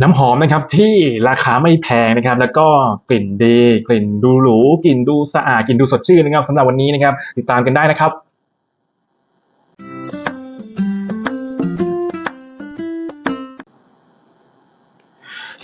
น้ำหอมนะครับที่ราคาไม่แพงนะครับ แล้วก็กลิ่นดีกลิ่นดูหรูกลิ่นดูสะอาดกลิ่นดูสดชื่นนะครับสำหรับวันนี้นะครับติดตามกันได้นะครับ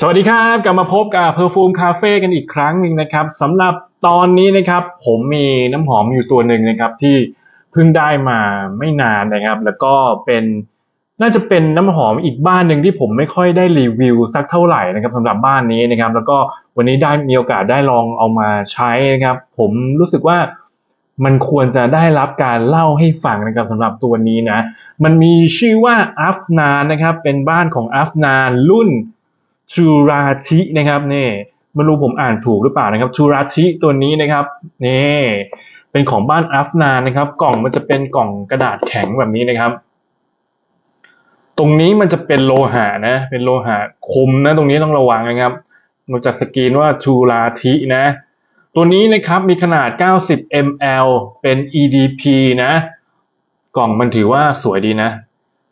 สวัสดีครับกลับมาพบกับ Perfume Cafe กันอีกครั้งหนึ่งนะครับสำหรับตอนนี้นะครับ ผมมีน้ำหอมอยู่ตัวหนึ่งนะครับที่เพิ่งได้มาไม่นานนะครับ แล้วก็เป็น น่าจะเป็นน้ำหอมอีกบ้านหนึ่งที่ผมไม่ค่อยได้รีวิวสักเท่าไหร่นะครับสำหรับบ้านนี้นะครับ แล้วก็วันนี้ได้มีโอกาสได้ลองเอามาใช้นะครับ ผมรู้สึกว่ามันควรจะได้รับการเล่าให้ฟังนะครับสำหรับตัวนี้นะ มันมีชื่อว่าอัฟนานนะครับ เป็นบ้านของอัฟนานรุ่นชูราชินะครับนี่ไม่รู้ผมอ่านถูกหรือเปล่านะครับชูราชิตัวนี้นะครับนี่เป็นของบ้านอัฟนานนะครับ กล่องมันจะเป็นกล่องกระดาษแข็งแบบนี้นะครับ ตรงนี้มันจะเป็นโลหะนะ เป็นโลหะคมนะ ตรงนี้ต้องระวังนะครับมันจะสกรีนว่าชูราชินะ ตัวนี้นะครับมีขนาด 90 ml เป็น EDP นะ กล่องมันถือว่าสวยดีนะ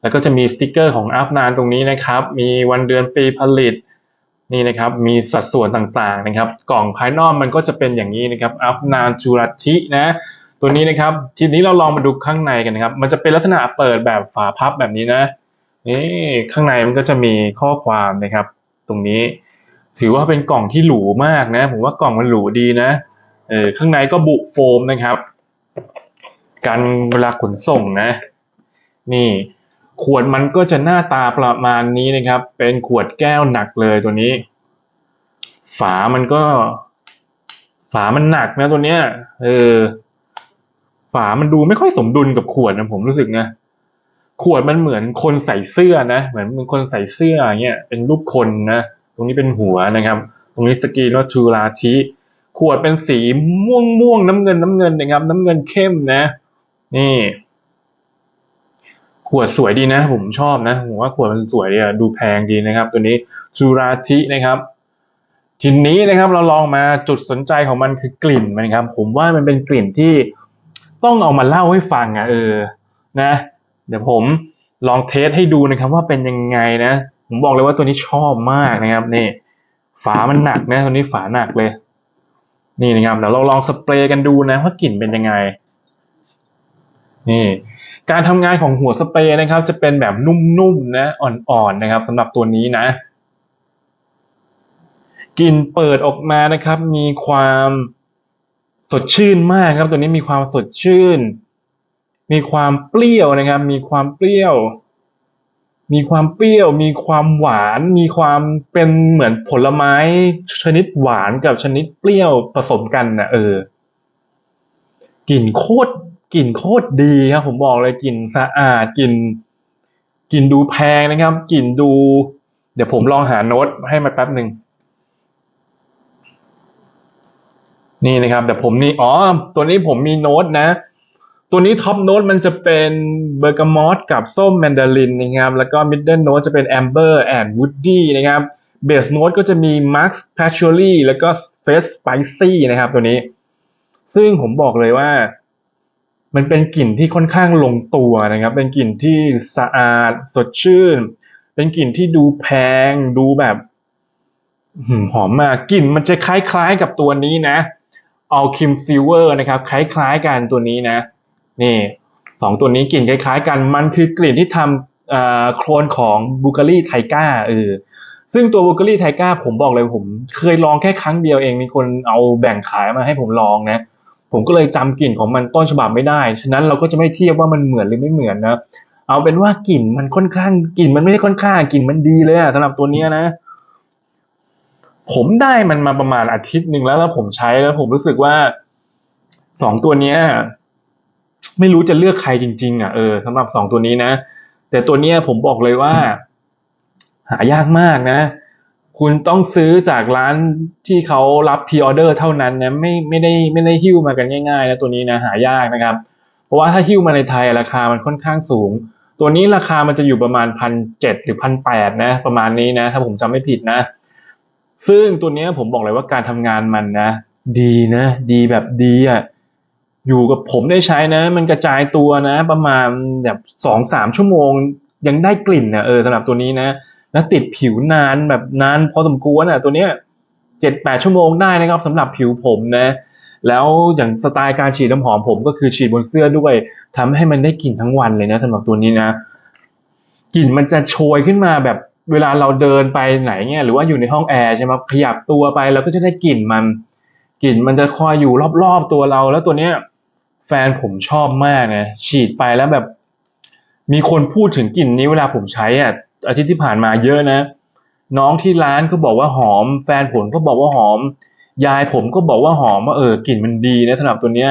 แล้วก็จะมีสติกเกอร์ของอัฟนานตรงนี้นะครับ มีวันเดือนปีผลิตนี่นะครับ มีสัดส่วนต่างๆนะครับ กล่องภายนอกมันก็จะเป็นอย่างนี้นะครับ อัฟนานจูรัชินะ ตัวนี้นะครับ ทีนี้เราลองมาดูข้างในกันนะครับ มันจะเป็นลักษณะเปิดแบบฝาพับแบบนี้นะ นี่ข้างในมันก็จะมีข้อความนะครับ ตรงนี้ ถือว่าเป็นกล่องที่หรูมากนะ ผมว่ากล่องมันหรูดีนะเออข้างในก็บุโฟมนะครับกันเวลาขนส่งนะ นี่ขวดมันก็จะหน้าตาประมาณนี้นะครับ เป็นขวดแก้วหนักเลยตัวนี้ ฝามันก็ ฝามันหนักนะตัวเนี้ย เออ ฝามันดูไม่ค่อยสมดุลกับขวดนะผมรู้สึกนะ ขวดมันเหมือนคนใส่เสื้อนะ เหมือนเป็นคนใส่เสื้ออย่างเงี้ยเป็นรูปคนนะ ตรงนี้เป็นหัวนะครับ ตรงนี้สกรีนว่าชูราชิขวดเป็นสีม่วงม่วงๆน้ำเงินน้ำเงินนะครับ น้ำเงินเข้มนะ นี่ ขวดสวยดีนะ ผมชอบนะผมว่าขวดมันสวยดีอะดูแพงดีนะครับ ตัวนี้จูราชินะครับทีนี้นะครับเราลองมาจุดสนใจของมันคือกลิ่นมันครับ ผมว่ามันเป็นกลิ่นที่ต้องเอามาเล่าให้ฟังอะเออ นะ เดี๋ยวผมลองเทสให้ดูนะครับว่าเป็นยังไงนะ ผมบอกเลยว่าตัวนี้ชอบมากนะครับนี่ฝามันหนักนะตัวนี้ฝาหนักเลย นี่นะครับเดี๋ยวเราลองสเปรย์กันดูนะว่ากลิ่นเป็นยังไง นี่ การทำงานของหัวสเปรย์นะครับ จะเป็นแบบนุ่มๆนะอ่อนๆนะครับสำหรับตัวนี้นะกลิ่นเปิดออกมานะครับ มีความสดชื่นมากครับ ตัวนี้มีความสดชื่น มีความเปรี้ยวนะครับ มีความเปรี้ยว มีความเปรี้ยว มีความหวาน มีความเป็นเหมือนผลไม้ชนิดหวานกับชนิดเปรี้ยวผสมกันนะเออกลิ่นโคตรกลิ่นโคตรดีครับผมบอกเลยกลิ่นสะอาดกลิ่นกลิ่นดูแพงนะครับกลิ่นดู เดี๋ยวผมลองหาโน้ตให้มาแป๊บหนึ่งนี่นะครับเดี๋ยวผมนี่อ๋อตัวนี้ผมมีโน้ตนะ ตัวนี้ท็อปโน้ตมันจะเป็นเบอร์กามอตกับส้มแมนดารินนะครับ แล้วก็มิดเดิลโน้ตจะเป็นแอมเบอร์แอนด์วูดดี้นะครับเบสโน้ตก็จะมีมาร์คแพชชอรี่แล้วก็เฟสสไปซี่นะครับตัวนี้ ซึ่งผมบอกเลยว่า มันเป็นกลิ่นที่ค่อนข้างลงตัวนะครับ เป็นกลิ่นที่สะอาดสดชื่น เป็นกลิ่นที่ดูแพง ดูแบบหหอมมากกลิ่นมันจะคล้ายๆกับตัวนี้นะเอาคิมซิลเวอร์นะครับ คล้ายๆกันตัวนี้นะ นี่สองตัวนี้กลิ่นคล้ายๆ กัน มันคือกลิ่นที่ทำเอ่อโคลนของบูการีไทก้าเออซึ่งตัวบูการีไทก้าผมบอกเลยผม เคยลองแค่ครั้งเดียวเองมีคนเอาแบ่งขายมาให้ผมลองนะ ผมก็เลยจำกลิ่นของมันต้นฉบับไม่ได้ ฉะนั้นเราก็จะไม่เทียบว่ามันเหมือนหรือไม่เหมือนนะ เอาเป็นว่ากลิ่นมันค่อนข้างกลิ่นมันไม่ได้ค่อนข้างกลิ่นมันดีเลยอะสำหรับตัวเนี้ยนะ ผมได้มันมาประมาณอาทิตย์หนึ่งแล้วแล้วผมใช้แล้วผมรู้สึกว่าสองตัวเนี้ย ไม่รู้จะเลือกใครจริง ๆ อะเออสำหรับสองตัวนี้นะ แต่ตัวเนี้ยผมบอกเลยว่า หายากมากนะ คุณต้องซื้อจากร้านที่เขารับพ r ออเดอร์เท่านั้นนะไม่ไม่ได้ไม่ได้หิ้วมากันง่ายๆนะตัวนี้นะหายากนะครับ เพราะว่าถ้าหิ้วมาในไทยราคามันค่อนข้างสูง ตัวนี้ราคามันจะอยู่ประมาณพันเจ็ดหรือพันแปดนะ ประมาณนี้นะ ถ้าผมจำไม่ผิดนะ ซึ่งตัวนี้ผมบอกเลยว่าการทำงานมันนะ ดีนะ ดีแบบดีอะ อยู่กับผมได้ใช้นะ มันกระจายตัวนะ ประมาณแบบสองสามชั่วโมง ยังได้กลิ่นนะเออสำหรับตัวนี้นะ แล้วติดผิวนานแบบนานพอสมควรอะตัวเนี้ยเจ็ดแปดชั่วโมงได้นะครับสำหรับผิวผมนะ แล้วอย่างสไตล์การฉีดน้ำหอมผมก็คือฉีดบนเสื้อด้วยทำให้มันได้กลิ่นทั้งวันเลยนะสำหรับตัวนี้นะกลิ่นมันจะโชยขึ้นมาแบบเวลาเราเดินไปไหนเนี่ยหรือว่าอยู่ในห้องแอร์ใช่ไหมขยับตัวไปเราก็จะได้กลิ่นมัน กลิ่นมันจะคอยอยู่รอบๆตัวเรา แล้วตัวเนี้ย แฟนผมชอบมากนะฉีดไปแล้วแบบ มีคนพูดถึงกลิ่นนี้เวลาผมใช้อะอาทิตย์ที่ผ่านมาเยอะนะ น้องที่ร้านก็บอกว่าหอม แฟนผมก็บอกว่าหอม ยายผมก็บอกว่าหอมว่าเออกลิ่นมันดีนะสำหรับตัวเนี้ย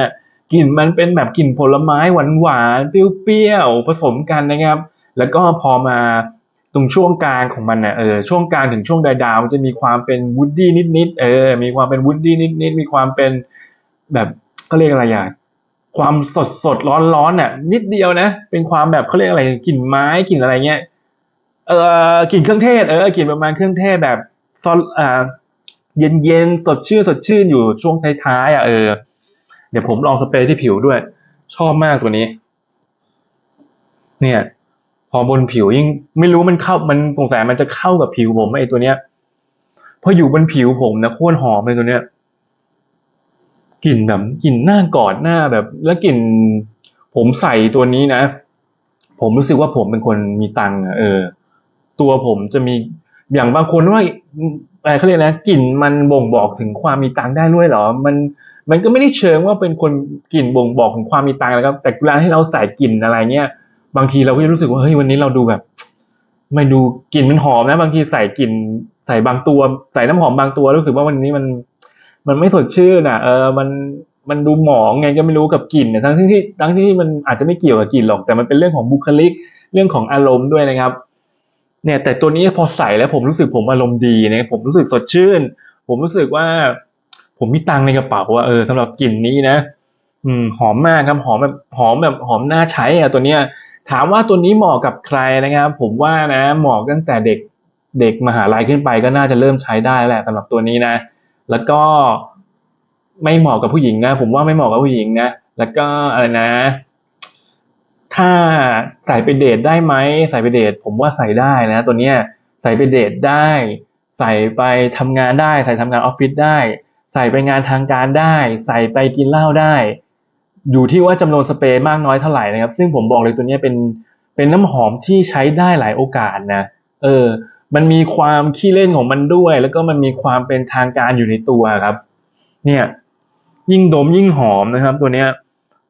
กลิ่นมันเป็นแบบกลิ่นผลไม้หวานหวานๆเปรี้ยวๆผสมกันนะครับ แล้วก็พอมาตรงช่วงกลางของมันนี่ยเออช่วงกลางถึงช่วงดาวมันจะมีความเป็นวูดดี้นิดๆเออมีความเป็นวูดดี้นิดๆมีความเป็นแบบเขาเรียกอะไรอย่าง ความสดสดร้อนร้อนๆน่ะนิดเดียวนะ เป็นความแบบเขาเรียกอะไรกลิ่นไม้กลิ่นอะไรเงี้ยเออกลิ่นเครื่องเทศเออกลิ่นประมาณเครื่องเทศแบบซอนอ่าเย็นเย็นสดชื่นสดชื่นอยู่ช่วงท้ายๆอะเออเดี๋ยวผมลองสเปรย์ที่ผิวด้วย ชอบมากตัวนี้ เนี่ย พอบนผิวยิ่งไม่รู้มันเข้ามันสงสัยมันจะเข้ากับผิวผมไหมไอ้ตัวเนี้ยพออยู่บนผิวผมนะโคตรหอมเลยตัวเนี้ย กลิ่นแบบกลิ่นหน้ากอดหน้าแบบ แล้วกลิ่นผมใส่ตัวนี้นะ ผมรู้สึกว่าผมเป็นคนมีตังค์อะเออ ตัวผมจะมีอย่างบางคนว่าอะไรเขาเรียกนะกลิ่นมันบ่งบอกถึงความมีตังค์ได้ด้วยเหรอ มันมันก็ไม่ได้เชิงว่าเป็นคนกลิ่นบ่งบอกถึงความมีตังค์นะครับ แต่เวลาที่เราใส่กลิ่นอะไรเนี้ยบางทีเราก็จะรู้สึกว่าเฮ้ยวันนี้เราดูแบบไม่ดูกลิ่นมันหอมนะ บางทีใส่กลิ่นใส่บางตัว ใส่น้ำหอมบางตัวรู้สึกว่าวันนี้มัน มันไม่สดชื่นอะ เออมันมันดูหมองไงก็ไม่รู้กับกลิ่นเนี่ยทั้งที่ทั้งที่มันอาจจะไม่เกี่ยวกับกลิ่นหรอกแต่มันเป็นเรื่องของบุคลิกเรื่องของอารมณ์ด้วยนะครับ เนี่ยแต่ตัวนี้พอใส่แล้วผมรู้สึกผมอารมณ์ดีนะผมรู้สึกสดชื่น ผมรู้สึกว่า ผมมีตังในกระเป๋าว่าเออสำหรับกลิ่นนี้นะ อืมหอมมากครับหอมแบบหอมแบบหอมน่าใช้อะตัวเนี้ย ถามว่าตัวนี้เหมาะกับใครนะครับ ผมว่านะเหมาะตั้งแต่เด็กเด็กมหาลัยขึ้นไปก็น่าจะเริ่มใช้ได้แหละสำหรับตัวนี้นะ แล้วก็ไม่เหมาะกับผู้หญิงนะ ผมว่าไม่เหมาะกับผู้หญิงนะ แล้วก็อะไรนะ ถ้าใส่ไปเดทได้ไหมใส่ไปเดทผมว่าใส่ได้นะ ตัวเนี้ยใส่ไปเดทได้ ใส่ไปทำงานได้ ใส่ทำงานออฟฟิศได้ ใส่ไปงานทางการได้ ใส่ไปกินเหล้าได้ อยู่ที่ว่าจำนวนสเปรย์มากน้อยเท่าไหร่นะครับ ซึ่งผมบอกเลยตัวเนี้ยเป็นเป็นน้ำหอมที่ใช้ได้หลายโอกาสนะ เออ มันมีความขี้เล่นของมันด้วย แล้วก็มันมีความเป็นทางการอยู่ในตัวครับ เนี่ย ยิ่งดมยิ่งหอมนะครับ ตัวเนี้ย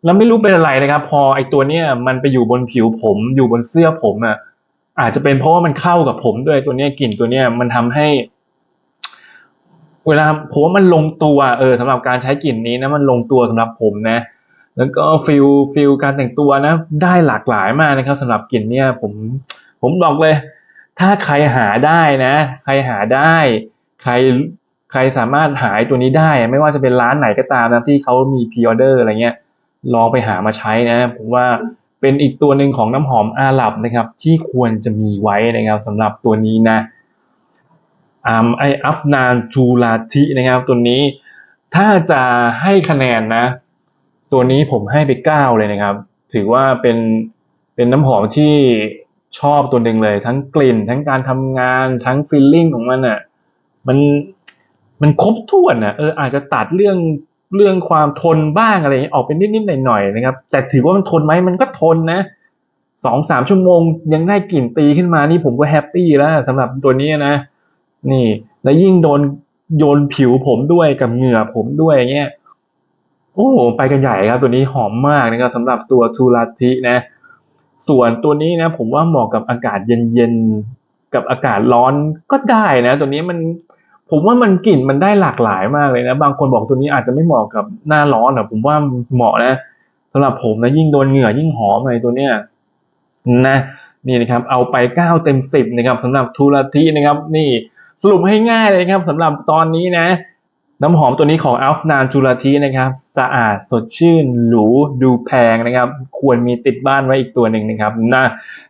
แล้วไม่รู้เป็นอะไรนะครับ พอไอตัวเนี้ยมันไปอยู่บนผิวผม อยู่บนเสื้อผมอะอาจจะเป็นเพราะว่ามันเข้ากับผมด้วยตัวเนี้ยกลิ่นตัวเนี้ยมันทำให้ เวลาผมว่ามันลงตัวเออสำหรับการใช้กลิ่นนี้นะมันลงตัวสำหรับผมนะ แล้วก็ฟิลฟิลการแต่งตัวนะ ได้หลากหลายมากนะครับสำหรับกลิ่นเนี่ยผม ผมบอกเลย ถ้าใครหาได้นะ ใครหาได้ ใครใครสามารถหาไอ้ตัวนี้ได้ ไม่ว่าจะเป็นร้านไหนก็ตามนะที่เขามีพ r ออเดอร์อะไรเงี้ยลองไปหามาใช้นะผมว่าเป็นอีกตัวหนึ่งของน้ำหอมอาหรับนะครับ ที่ควรจะมีไว้นะครับสำหรับตัวนี้นะอาไออัฟนานจูลาทินะครับ ตัวนี้ถ้าจะให้คะแนนนะ ตัวนี้ผมให้ไปเก้าเลยนะครับ ถือว่าเป็นเป็นน้ำหอมที่ ชอบตัวหนึ่งเลย ทั้งกลิ่น ทั้งการทำงาน ทั้งฟีลลิ่งของมันอะ มันมันครบถ้วนอะเอออาจจะตัดเรื่องเรื่องความทนบ้างอะไรอย่างเงี้ยออกเป็นนิดๆหน่อยๆนะครับ แต่ถือว่ามันทนไหมมันก็ทนนะสองสามชั่วโมงยังได้กลิ่นตีขึ้นมานี่ผมก็แฮปปี้แล้วสำหรับตัวนี้นะ นี่ แล้วยิ่งโดนโยนผิวผมด้วยกับเหงื่อผมด้วยเงี้ยโอ้ไปกันใหญ่ครับ ตัวนี้หอมมากนะครับสำหรับตัวทูราตินะ ส่วนตัวนี้นะผมว่าเหมาะกับอากาศเย็นๆ กับอากาศร้อนก็ได้นะ ตัวนี้มันผมว่ามันกลิ่นมันได้หลากหลายมากเลยนะ บางคนบอกตัวนี้อาจจะไม่เหมาะกับหน้าร้อนอะ ผมว่าเหมาะนะสำหรับผมนะยิ่งโดนเหงื่อยิ่งหอมเลยตัวเนี้ยนะนี่นะครับเอาไปเก้าเต็มสิบนะครับสำหรับทูราตินะครับ นี่สรุปให้ง่ายเลยครับสำหรับตอนนี้นะ น้ำหอมตัวนี้ของอัลฟนานจูลทีนะครับ สะอาดสดชื่นหรูดูแพงนะครับ ควรมีติดบ้านไว้อีกตัวหนึ่งนะครับนะ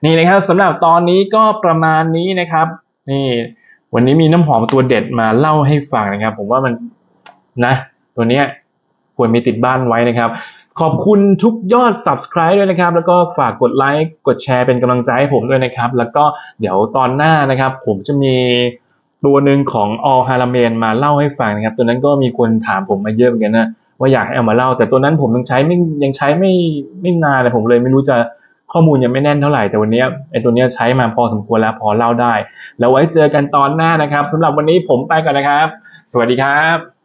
นี่นะครับสำหรับตอนนี้ก็ประมาณนี้นะครับ นี่ วันนี้มีน้ำหอมตัวเด็ดมาเล่าให้ฟังนะครับ ผมว่ามันนะ ตัวเนี้ยควรมีติดบ้านไว้นะครับ ขอบคุณทุกยอด subscribe ด้วยนะครับ แล้วก็ฝากกดไลค์กดแชร์เป็นกำลังใจให้ผมด้วยนะครับ แล้วก็เดี๋ยวตอนหน้านะครับ ผมจะมี ตัวหนึ่งของออลฮาร์เมนมาเล่าให้ฟังนะครับ ตัวนั้นก็มีคนถามผมมาเยอะเหมือนกันนะว่าอยากให้เอามาเล่า แต่ตัวนั้นผมยังใช้ไม่ยังใช้ไม่ไม่นานเลยผมเลยไม่รู้จะข้อมูลยังไม่แน่นเท่าไหร่แต่วันนี้ไอ้ตัวนี้ใช้มาพอสมควรแล้วพอเล่าได้ แล้วไว้เจอกันตอนหน้านะครับสำหรับวันนี้ผมไปก่อนนะครับ สวัสดีครับ